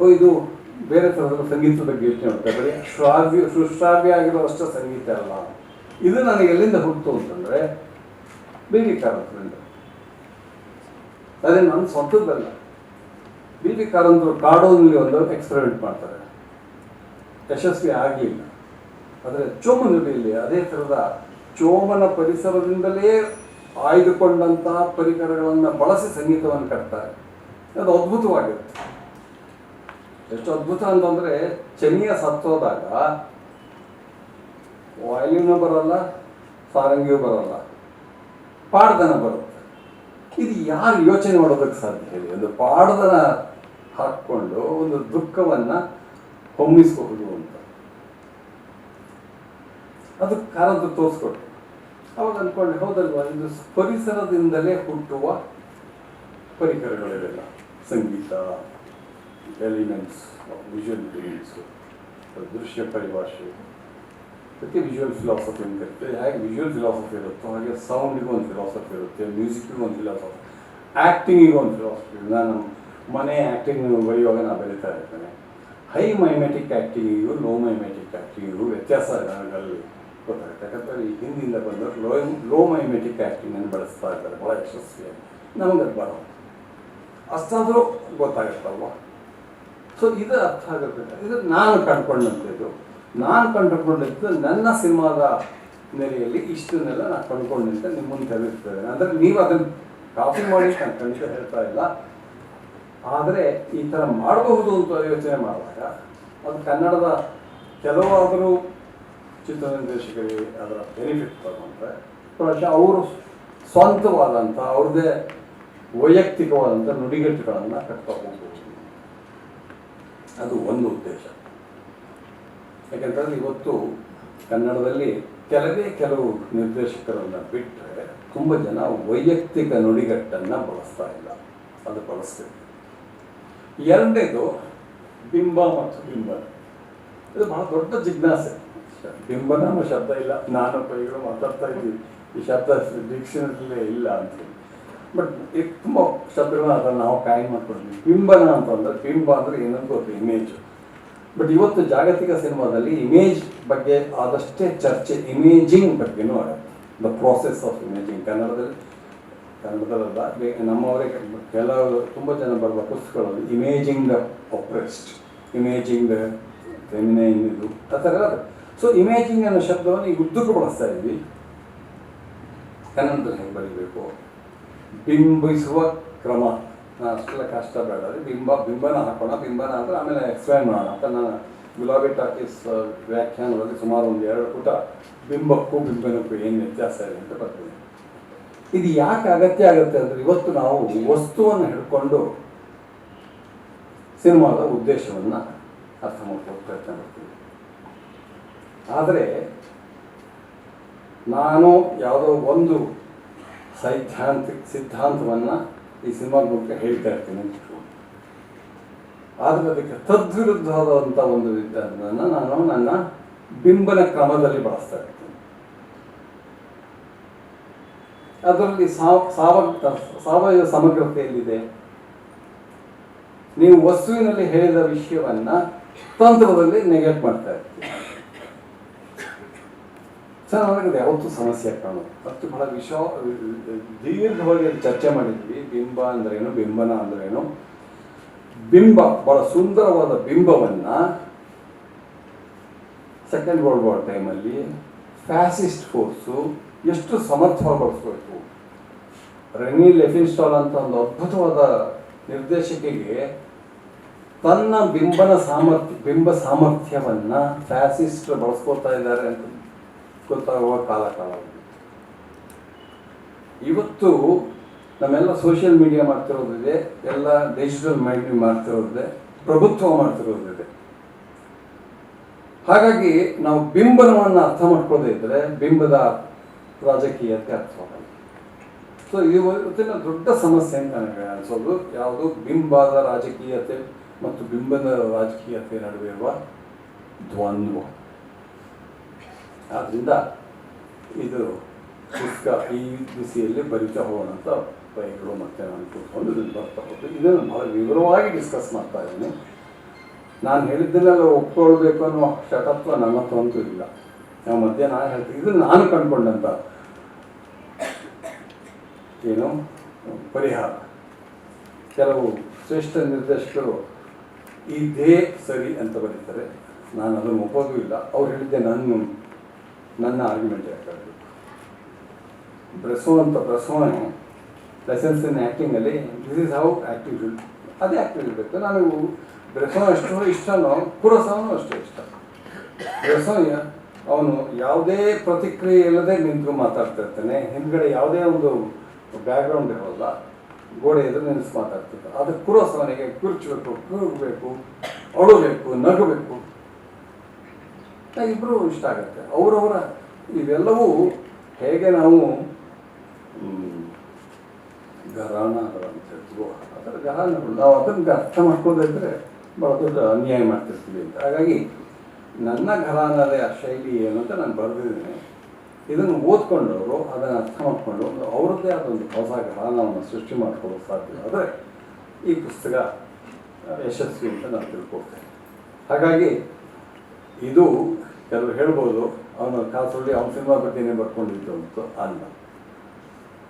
ಓ, ಇದು ಬೇರೆ ಥರದ ಸಂಗೀತದ ಬಗ್ಗೆ ಯೋಚನೆ ಮಾಡ್ತಾರೆ. ಬರೀ ಶ್ರಾವ್ಯ, ಸುಶ್ರಾವ್ಯ ಆಗಿರೋ ಅಷ್ಟೇ ಸಂಗೀತ ಅಲ್ಲ. ಇದು ನನಗೆ ಎಲ್ಲಿಂದ ಹುಟ್ಟು ಅಂತಂದರೆ, ಬಿ ವಿ ಕಾರಂತರಿಂದ ಅದೇ ನನ್ನ ಸ್ವಂತದ್ದಲ್ಲ ಬಿ ವಿ ಕಾರಂತರು ಕಾಡೋನಲ್ಲಿ ಒಂದು ಎಕ್ಸ್ಪೆರಿಮೆಂಟ್ ಮಾಡ್ತಾರೆ ಯಶಸ್ವಿ ಆಗಿಲ್ಲ. ಆದರೆ ಚೋಮನುಡಿಯಲ್ಲಿ ಅದೇ ಥರದ ಚೋಮನ ಪರಿಸರದಿಂದಲೇ ಆಯ್ದುಕೊಂಡಂತಹ ಪರಿಕರಗಳನ್ನು ಬಳಸಿ ಸಂಗೀತವನ್ನು ಕಟ್ತಾರೆ. ಅದು ಅದ್ಭುತವಾಗಿರುತ್ತೆ. ಎಷ್ಟು ಅದ್ಭುತ ಅಂತಂದರೆ ಚನಿಯ ಸತ್ತೋದಾಗ ವಾಯ್ಲಿನ ಬರಲ್ಲ, ಸಾರಂಗಿಯೂ ಬರಲ್ಲ, ಪಾಡ್ದನ ಬರುತ್ತೆ. ಇದು ಯಾರು ಯೋಚನೆ ಮಾಡೋದಕ್ಕೆ ಸಾಧ್ಯ ಹೇಳಿ ಒಂದು ಪಾಡದನ ಹಾಕ್ಕೊಂಡು ಒಂದು ದುಃಖವನ್ನು ಹೊಮ್ಮಿಸಬಹುದು ಅಂತ. ಅದು ಕಾರಂತ ತೋರಿಸ್ಕೊಟ್ಟು. ಅವಾಗ ಅಂದ್ಕೊಂಡೆ ಹೌದಲ್ವಾ, ಇದು ಪರಿಸರದಿಂದಲೇ ಹುಟ್ಟುವ ಪರಿಕರಗಳಿವೆಲ್ಲ. ಸಂಗೀತ, ಎಲಿಮೆಂಟ್ಸ್ ವಿಜುವಲ್ ಫೀಲ್ಡ್ಸು ದೃಶ್ಯ ಪರಿಭಾಷೆ. ಅದಕ್ಕೆ ವಿಜುವಲ್ ಫಿಲಾಸಫಿ ಅಂತ ಕರಿತೀವಿ ಹೇಗೆ ವಿಜುವಲ್ ಫಿಲಾಸಫಿ ಇರುತ್ತೋ ಹಾಗೆ ಸೌಂಡಿಗೂ ಒಂದು ಫಿಲಾಸಫಿ ಇರುತ್ತೆ ಮ್ಯೂಸಿಕ್ಕಿಗೂ ಒಂದು ಫಿಲಾಸಫಿ ಆ್ಯಕ್ಟಿಂಗಿಗೂ ಒಂದು ಫಿಲಾಸಫಿ ನಾನು ಮನೆ ಆ್ಯಕ್ಟಿಂಗ್ ಬರೆಯುವಾಗ ನಾನು ಬೆಳೀತಾ ಇರ್ತೇನೆ. ಹೈ ಮೈಮೆಟಿಕ್ ಆ್ಯಕ್ಟಿಂಗಿಗೂ ಲೋ ಮೈಮೆಟಿಕ್ ಆ್ಯಕ್ಟಿಂಗಿಗೂ ವ್ಯತ್ಯಾಸ ಅಲ್ಲಿ ಗೊತ್ತಾಗುತ್ತೆ. ಯಾಕಂದರೆ ಈ ಬಂದವರು ಲೋ ಲೋ ಮೈಮೆಟಿಕ್ ಆ್ಯಕ್ಟಿಂಗನ್ನು ಬಳಸ್ತಾ ಇದ್ದಾರೆ ಭಾಳ ಯಶಸ್ವಿಯಾಗಿ. ನಮಗೆ ಅದು ಬರೋದು ಅಷ್ಟಾದರೂ ಗೊತ್ತಾಗುತ್ತಲ್ವ? ಸೊ ಇದು ಅರ್ಥ ಆಗಬೇಕು ಇದು ನಾನು ಕಂಡುಕೊಂಡಂಥದ್ದು ನಾನು ಕಂಡುಕೊಂಡಿದ್ದು ನನ್ನ ಸಿನಿಮಾದ ನೆಲೆಯಲ್ಲಿ ಇಷ್ಟನ್ನೆಲ್ಲ ನಾನು ಕಂಡುಕೊಂಡಂತ ನಿಮ್ಮ ಮುಂದೆ ಅಂದರೆ ನೀವು ಅದನ್ನು ಕಾಪಿ ಮಾಡಿ ನಾನು ಖಂಡಿತ ಹೇಳ್ತಾ ಇಲ್ಲ. ಆದರೆ ಈ ಥರ ಮಾಡಬಹುದು ಅಂತ ಯೋಚನೆ ಮಾಡುವಾಗ ಅದು ಕನ್ನಡದ ಕೆಲವಾದರೂ ಚಿತ್ರನಿರ್ದೇಶಕರಿಗೆ ಅದರ ಬೆನಿಫಿಟ್ ತಗೊಂಡ್ರೆ ಪ್ರಾಯಶಃ ಅವರು ಸ್ವಂತವಾದಂಥ ಅವ್ರದ್ದೇ ವೈಯಕ್ತಿಕವಾದಂಥ ನುಡಿಗಟ್ಟುಗಳನ್ನು ಹೋಗ್ಬೋದು ಅದು ಒಂದು ಉದ್ದೇಶ. ಯಾಕಂತಂದ್ರೆ ಇವತ್ತು ಕನ್ನಡದಲ್ಲಿ ಕೆಲವೇ ಕೆಲವು ನಿರ್ದೇಶಕರನ್ನು ಬಿಟ್ಟರೆ ತುಂಬ ಜನ ವೈಯಕ್ತಿಕ ನುಡಿಗಟ್ಟನ್ನು ಬಳಸ್ತಾ ಇಲ್ಲ. ಅದು ಬಳಸ್ತೇವೆ ಎರಡನೇದು ಬಿಂಬ ಮತ್ತು ಬಿಂಬ. ಇದು ಬಹಳ ದೊಡ್ಡ ಜಿಜ್ಞಾಸೆ. ಬಿಂಬನ ಶಬ್ದ ಇಲ್ಲ. ನಾನು ಕೈಗಳು ಮಾತಾಡ್ತಾ ಇದ್ದೀವಿ. ಈ ಶಬ್ದ ಡಿಕ್ಷನರಿಲೇ ಇಲ್ಲ ಅಂತ ಬಟ್ ಈ ತುಂಬ ಶಬ್ದಗಳನ್ನ ಅದನ್ನು ನಾವು ಕಾಯಿ ಮಾಡ್ಕೊಂಡಿದ್ವಿ ಬಿಂಬನ ಅಂತಂದ್ರೆ, ಬಿಂಬ ಅಂದರೆ ಏನಂತ ಗೊತ್ತು? ಇಮೇಜ್ ಬಟ್ ಇವತ್ತು ಜಾಗತಿಕ ಸಿನಿಮಾದಲ್ಲಿ ಇಮೇಜ್ ಬಗ್ಗೆ ಆದಷ್ಟೇ ಚರ್ಚೆ ಇಮೇಜಿಂಗ್ ಬಗ್ಗೆನೂ ಆಗುತ್ತೆ ದ ಪ್ರೋಸೆಸ್ ಆಫ್ ಇಮೇಜಿಂಗ್ ಕನ್ನಡದಲ್ಲಿ ಕನ್ನಡದಲ್ಲ ನಮ್ಮವರೇ ಕೆಲವು, ತುಂಬ ಜನ ಬರುವ ಪುಸ್ತಕಗಳಲ್ಲಿ imaging the oppressed imaging feminine ಇದು, ಆ ಥರ ಸೊ ಇಮೇಜಿಂಗ್ ಅನ್ನೋ ಶಬ್ದವನ್ನು ಈಗ ಉದ್ದಕ್ಕೂ ಬಳಸ್ತಾ ಇದ್ವಿ ಕನ್ನಡದಲ್ಲಿ ಹೆಂಗೆ ಬರೀಬೇಕು? ಬಿಂಬಿಸುವ ಕ್ರಮ. ಅಷ್ಟೆಲ್ಲ ಕಷ್ಟ ಬೇಡ. ರೀ ಬಿಂಬ, ಬಿಂಬನ ಹಾಕೋಣ. ಬಿಂಬನ ಆದರೆ ಆಮೇಲೆ ಎಕ್ಸ್ಪ್ಲೈನ್ ಮಾಡೋಣ ಅಂತ ನಾನು ಗುಲಾಬಿ ಟಾಕೀಸ್ ವ್ಯಾಖ್ಯಾನದಲ್ಲಿ ಸುಮಾರು ಒಂದು ಎರಡು ಪುಟ ಬಿಂಬಕ್ಕೂ ಬಿಂಬನಕ್ಕೂ ಏನು ವ್ಯತ್ಯಾಸ ಇದೆ ಅಂತ ಬರ್ತೀನಿ. ಇದು ಯಾಕೆ ಅಗತ್ಯ ಆಗುತ್ತೆ ಅಂದರೆ ಇವತ್ತು ನಾವು ವಸ್ತುವನ್ನು ಹಿಡ್ಕೊಂಡು ಸಿನಿಮಾದ ಉದ್ದೇಶವನ್ನು ಅರ್ಥ ಮಾಡ್ಕೊಂಡು ಪ್ರಯತ್ನ ಮಾಡ್ತೀವಿ. ಆದರೆ ನಾನು ಯಾವುದೋ ಒಂದು ಸೈದ್ಧಾಂತಿಕ ಸಿದ್ಧಾಂತವನ್ನು ಈ ಸಿನಿಮಾದ ಮೂಲಕ ಹೇಳ್ತಾ ಇರ್ತೀನಿ. ಆದರೆ ಅದಕ್ಕೆ ತದ್ವಿರುದ್ಧವಾದಂಥ ಒಂದು ವಿಧಾನವನ್ನು ನಾನು ನನ್ನ ಬಿಂಬನ ಕ್ರಮದಲ್ಲಿ ಬಳಸ್ತಾ ಇರ್ತೀನಿ. ಅದರಲ್ಲಿ ಸಾವ ಸಾವ ಸಾವಯವ ಸಮಗ್ರತೆ ಎಲ್ಲಿದೆ ನೀವು ವಸ್ತುವಿನಲ್ಲಿ ಹೇಳಿದ ವಿಷಯವನ್ನ ತಂತ್ರದಲ್ಲಿ ನೆಗೆಟ್ ಮಾಡ್ತಾ ಇರ್ತೀವಿ ಸರ್ ನನಗೆ ಯಾವತ್ತೂ ಸಮಸ್ಯೆ ಕಾಣೋದು ಮತ್ತು ಬಹಳ ವಿಷ ದೀರ್ಘವಾಗಿ ಚರ್ಚೆ ಮಾಡಿದ್ವಿ. ಬಿಂಬ ಅಂದ್ರೇನು? ಬಿಂಬನ ಅಂದ್ರೇನು? ಬಿಂಬ, ಬಹಳ ಸುಂದರವಾದ ಬಿಂಬವನ್ನು ಸೆಕೆಂಡ್ ವರ್ಲ್ಡ್ ವಾರ್ ಟೈಮಲ್ಲಿ ಫ್ಯಾಸಿಸ್ಟ್ ಫೋರ್ಸು ಎಷ್ಟು ಸಮರ್ಥವಾಗಿಸ್ಬೇಕು ರೆನಿ ಲೆಫಿನ್ಸ್ಟಾಲ್ ಅಂತ ಒಂದು ಅದ್ಭುತವಾದ ನಿರ್ದೇಶಕಿಗೆ ತನ್ನ ಬಿಂಬನ ಸಾಮರ್ಥ್ಯ ಬಿಂಬ ಸಾಮರ್ಥ್ಯವನ್ನ ಫ್ಯಾಸಿಸ್ಟ್ ಬಳಸ್ಕೊಳ್ತಾ ಇದ್ದಾರೆ ಅಂತ. ಗೊತ್ತಾಗುವ ಕಾಲ ಕಾಲ. ಇವತ್ತು ನಮ್ಮೆಲ್ಲ ಸೋಷಿಯಲ್ ಮೀಡಿಯಾ ಮಾಡ್ತಿರೋದಿದೆ, ಎಲ್ಲ ಡಿಜಿಟಲ್ ಮೈಂಡ್ ಮಾಡ್ತಿರೋದಿದೆ, ಪ್ರಭುತ್ವ ಮಾಡ್ತಿರೋದಿದೆ. ಹಾಗಾಗಿ ನಾವು ಬಿಂಬನವನ್ನು ಅರ್ಥ ಮಾಡ್ಕೊಳ್ಳದೇ ಇದ್ರೆ ಬಿಂಬದ ರಾಜಕೀಯತೆ ಅರ್ಥವಾಗಲ್ಲ ಸೊ ಇವತ್ತಿನ ದೊಡ್ಡ ಸಮಸ್ಯೆ ಅಂತ ನನಗೆ ಅನಿಸೋದು. ಯಾವುದು? ಬಿಂಬದ ರಾಜಕೀಯತೆ ಮತ್ತು ಬಿಂಬದ ರಾಜಕೀಯತೆ ನಡುವೆ ಇರುವ ದ್ವಂದ್ವ. ಆದ್ದರಿಂದ ಇದು ಪುಸ್ತಕ ಈ ದಿಸೆಯಲ್ಲಿ ಬರಿತಾ ಹೋಗೋಣ ಅಂತ ಬೈಗಳು ಮತ್ತೆ ನಾನು ಕೂತ್ಕೊಂಡು ಇದನ್ನು ಬರ್ತಾ ಹೋಗ್ತೀನಿ ಇದನ್ನು ಭಾಳ ವಿವರವಾಗಿ ಡಿಸ್ಕಸ್ ಮಾಡ್ತಾ ಇದ್ದೀನಿ. ನಾನು ಹೇಳಿದ್ದನ್ನೆಲ್ಲ ಒಪ್ಕೊಳ್ಬೇಕು ಅನ್ನೋ ಶಟತ್ವ ನನ್ನ ಹತ್ರ ಅಂತೂ ಇಲ್ಲ. ನಾವು ಮಧ್ಯೆ ನಾನು ಹೇಳ್ತೀನಿ ಇದು ನಾನು ಕಂಡುಕೊಂಡಂಥ ಏನು ಪರಿಹಾರ. ಕೆಲವು ಶ್ರೇಷ್ಠ ನಿರ್ದೇಶಕರು ಇದೇ ಸರಿ ಅಂತ ಬರೀತಾರೆ. ನಾನು ಅದನ್ನು ಒಪ್ಪೋದು ಇಲ್ಲ. ಅವ್ರು ಹೇಳಿದ್ದೆ, ನಾನು ನನ್ನ ಆರ್ಗ್ಯುಮೆಂಟ್ ಯಾಕಾಗಬೇಕು ಬ್ರೆಸೋ ಅಂತ ಬ್ರೆಸೋನು ಲೆಸನ್ಸ್ ಇನ್ ಆ್ಯಕ್ಟಿಂಗಲ್ಲಿ ದಿಸ್ ಇಸ್ ಹೌ ಆ್ಯಕ್ಟಿವ್ ಅದೇ ಆ್ಯಕ್ಟಿವ್ ಇರಬೇಕು. ನಾನು ಬ್ರೆಸೋ ಅಷ್ಟು ಇಷ್ಟನೋ ಕುರಸವನು ಅಷ್ಟೇ ಇಷ್ಟ. ಬ್ರೆಸೋ ಅವನು ಯಾವುದೇ ಪ್ರತಿಕ್ರಿಯೆ ಇಲ್ಲದೆ ನಿಂತು ಮಾತಾಡ್ತಾ ಇರ್ತಾನೆ. ಹಿಂದ್ಗಡೆ ಯಾವುದೇ ಒಂದು ಬ್ಯಾಕ್ಗ್ರೌಂಡ್ ಇರೋಲ್ಲ. ಗೋಡೆ ಎದುರು ನಿಲ್ಲಿಸಿ ಮಾತಾಡ್ತಿದ್ದ ಅದು ಕುರೋಸವನಿಗೆ ಕುರ್ಚಬೇಕು ಕೂಗಬೇಕು ಅಳಬೇಕು, ನಗಬೇಕು. ಇಬ್ಬರು ಇಷ್ಟ ಆಗುತ್ತೆ. ಅವರವರ ಇವೆಲ್ಲವೂ ಹೇಗೆ ನಾವು ಘರಾನಗಳು ಅಂತ ಹೇಳ್ತೀವೋ ಅದರ ಘರಾನಗಳು. ನಾವು ಅದನ್ನು ಅರ್ಥ ಮಾಡ್ಕೋದಿದ್ರೆ ಭಾಳ ದೊಡ್ಡ ಅನ್ಯಾಯ ಮಾಡ್ತಿರ್ತೀವಿ ಅಂತ. ಹಾಗಾಗಿ ನನ್ನ ಘರಾನದ ಶೈಲಿ ಏನು ಅಂತ ನಾನು ಬರೆದಿದ್ದೇನೆ. ಇದನ್ನು ಓದ್ಕೊಂಡವರು ಅದನ್ನು ಅರ್ಥ ಮಾಡಿಕೊಂಡು ಒಂದು ಅವ್ರದ್ದೇ ಆದ ಒಂದು ಹೊಸ ಘರಾನವನ್ನು ಸೃಷ್ಟಿ ಮಾಡ್ಕೊಳ್ಳೋ ಸಾಧ್ಯ ಆದರೆ ಈ ಪುಸ್ತಕ ಯಶಸ್ವಿ ಅಂತ ನಾನು ತಿಳ್ಕೊಳ್ತೇನೆ. ಹಾಗಾಗಿ ಇದು ಕೆಲವರು ಹೇಳ್ಬೋದು, ಅವನು ಕಾಸರಳ್ಳಿ, ಅವನ ಸಿನಿಮಾ ಬಗ್ಗೆನೇ ಬರ್ಕೊಂಡಿದ್ದು ಅಂತ ಅಲ್ಲ.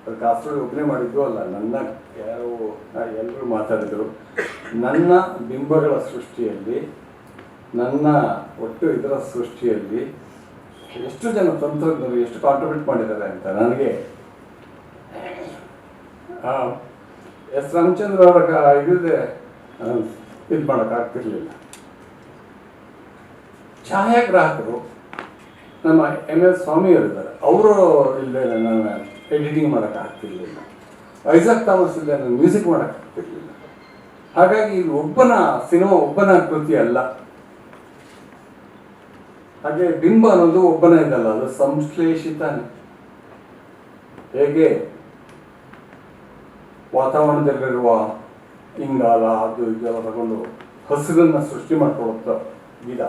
ಅದು ಕಾಸರಳ್ಳಿ ಒಬ್ಬನೇ ಮಾಡಿದ್ದು ಅಲ್ಲ, ನನ್ನ ಯಾರು ಎಲ್ಲರೂ ಮಾತಾಡಿದರು. ನನ್ನ ಬಿಂಬಗಳ ಸೃಷ್ಟಿಯಲ್ಲಿ, ನನ್ನ ಒಟ್ಟು ಇದರ ಸೃಷ್ಟಿಯಲ್ಲಿ ಎಷ್ಟು ಜನ ತಂತ್ರಜ್ಞರು ಎಷ್ಟು ಕಾಂಟ್ರಿಬ್ಯೂಟ್ ಮಾಡಿದ್ದಾರೆ ಅಂತ ನನಗೆ. ಎಸ್ ರಾಮಚಂದ್ರ ಅವರ ಇದಿದೆ ಇದು ಮಾಡೋಕ್ಕಾಗ್ತಿರ್ಲಿಲ್ಲ. ಛಾಯಾಗ್ರಾಹಕರು ನಮ್ಮ ಎಂ ಎಲ್ ಸ್ವಾಮಿಯವರಿದ್ದಾರೆ ಅವರು ಇಲ್ಲದೆ ನಾನು ಎಡಿಟಿಂಗ್ ಮಾಡೋಕ್ಕಾಗ್ತಿರ್ಲಿಲ್ಲ ಐಸಾಕ್ ಥಾಮಸ್ ಇಲ್ಲದೆ ನಾನು ಮ್ಯೂಸಿಕ್ ಮಾಡೋಕ್ಕಾಗ್ತಿರ್ಲಿಲ್ಲ ಹಾಗಾಗಿ ಇದು ಒಬ್ಬನ ಸಿನಿಮಾ ಒಬ್ಬನ ಕೃತಿ ಅಲ್ಲ. ಹಾಗೆ ಬಿಂಬ ಅನ್ನೋದು ಒಬ್ಬನ ಇದಲ್ಲ, ಅದು ಸಂಶ್ಲೇಷಿತಾನೆ ಹೇಗೆ ವಾತಾವರಣದಲ್ಲಿರುವ ಇಂಗಾಲ, ಅದು ಇದೆಲ್ಲ ತಗೊಂಡು ಹಸಿರನ್ನು ಸೃಷ್ಟಿ ಮಾಡ್ಕೊಳ್ಳುತ್ತ ಗಿಡ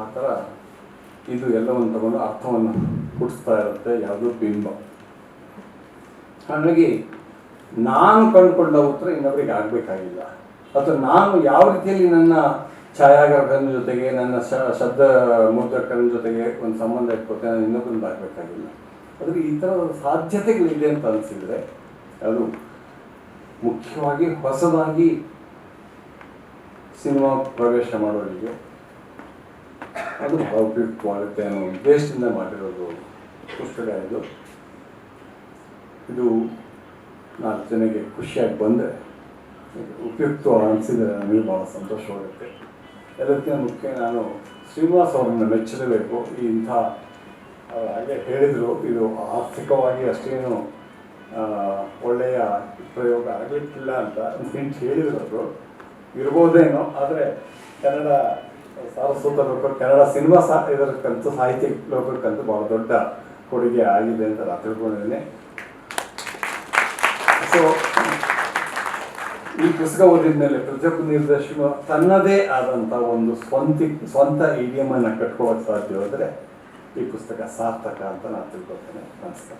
ಆ ಥರ ಇದು ಎಲ್ಲವನ್ನು ತಗೊಂಡು ಅರ್ಥವನ್ನು ಹುಟ್ಟಿಸ್ತಾ ಇರುತ್ತೆ, ಯಾವುದೋ ಬಿಂಬ. ಹಾಗಾಗಿ ನಾನು ಕಂಡುಕೊಂಡ ಉತ್ತರ ಇನ್ನೊಬ್ಬರಿಗೆ ಆಗಬೇಕಾಗಿಲ್ಲ. ಅಥವಾ ನಾನು ಯಾವ ರೀತಿಯಲ್ಲಿ ನನ್ನ ಛಾಯಾಗ್ರಾಹಕನ ಜೊತೆಗೆ, ನನ್ನ ಶಬ್ದ ಮುದ್ರಕನ ಜೊತೆಗೆ ಒಂದು ಸಂಬಂಧ ಇಟ್ಕೊತೇನೆ ನಾನು ಇನ್ನೊಬ್ಬರಿಂದ ಆಗಬೇಕಾಗಿಲ್ಲ. ಆದರೆ ಈ ಥರ ಸಾಧ್ಯತೆಗಳಿದೆ ಅಂತ ಅನಿಸಿದರೆ ಅದು ಮುಖ್ಯವಾಗಿ ಹೊಸದಾಗಿ ಸಿನಿಮಾ ಪ್ರವೇಶ ಮಾಡೋರಿಗೆ ಅದು ಬಹಳ ಉಪಯುಕ್ತವಾಗುತ್ತೆ ಅನ್ನೋ ಉದ್ದೇಶದಿಂದ ಮಾಡಿರೋದು ಪುಸ್ತಕ ಇದು. ಇದು ನಾಲ್ಕು ಜನಕ್ಕೆ ಖುಷಿಯಾಗಿ ಬಂದರೆ, ಉಪಯುಕ್ತ ಅನಿಸಿದರೆ ನನಗೆ ಭಾಳ ಸಂತೋಷವಾಗುತ್ತೆ. ಎಲ್ಲಕ್ಕಿಂತ ಮುಖ್ಯ ನಾನು ಶ್ರೀನಿವಾಸ್ ಅವರನ್ನು ಮೆಚ್ಚಲೇಬೇಕು. ಈ ಇಂಥ ಹಾಗೆ ಹೇಳಿದರು. ಇದು ಆರ್ಥಿಕವಾಗಿ ಅಷ್ಟೇನು ಒಳ್ಳೆಯ ಪ್ರಯೋಗ ಆಗಲಿಕ್ಕಿಲ್ಲ ಅಂತ ಹೇಳಿದ್ರು ಅವರು. ಇರ್ಬೋದೇನೋ, ಆದರೆ ಕನ್ನಡ ಸಾರಸ್ವತ ಲೋಕ, ಕನ್ನಡ ಸಿನಿಮಾ ಸಾ ಇದಕ್ಕಂತೂ ಸಾಹಿತ್ಯ ಲೋಕಕ್ಕಂತೂ ಬಹಳ ದೊಡ್ಡ ಕೊಡುಗೆ ಆಗಿದೆ ಅಂತ ನಾನು ತಿಳ್ಕೊಂಡಿದ್ದೇನೆ. ಸೊ ಈ ಪುಸ್ತಕ ಓದಿದ ಮೇಲೆ ಪ್ರತಿಯೊಬ್ಬ ನಿರ್ದೇಶನ ತನ್ನದೇ ಆದಂಥ ಒಂದು ಸ್ವಂತ ಸ್ವಂತ ಇಡಿಯಮನ್ನು ಕಟ್ಕೊಳ್ಳೋಕೆ ಸಾಧ್ಯವಾದರೆ ಈ ಪುಸ್ತಕ ಸಾರ್ಥಕ ಅಂತ ನಾನು ತಿಳ್ಕೊಳ್ತೇನೆ. ನಮಸ್ಕಾರ.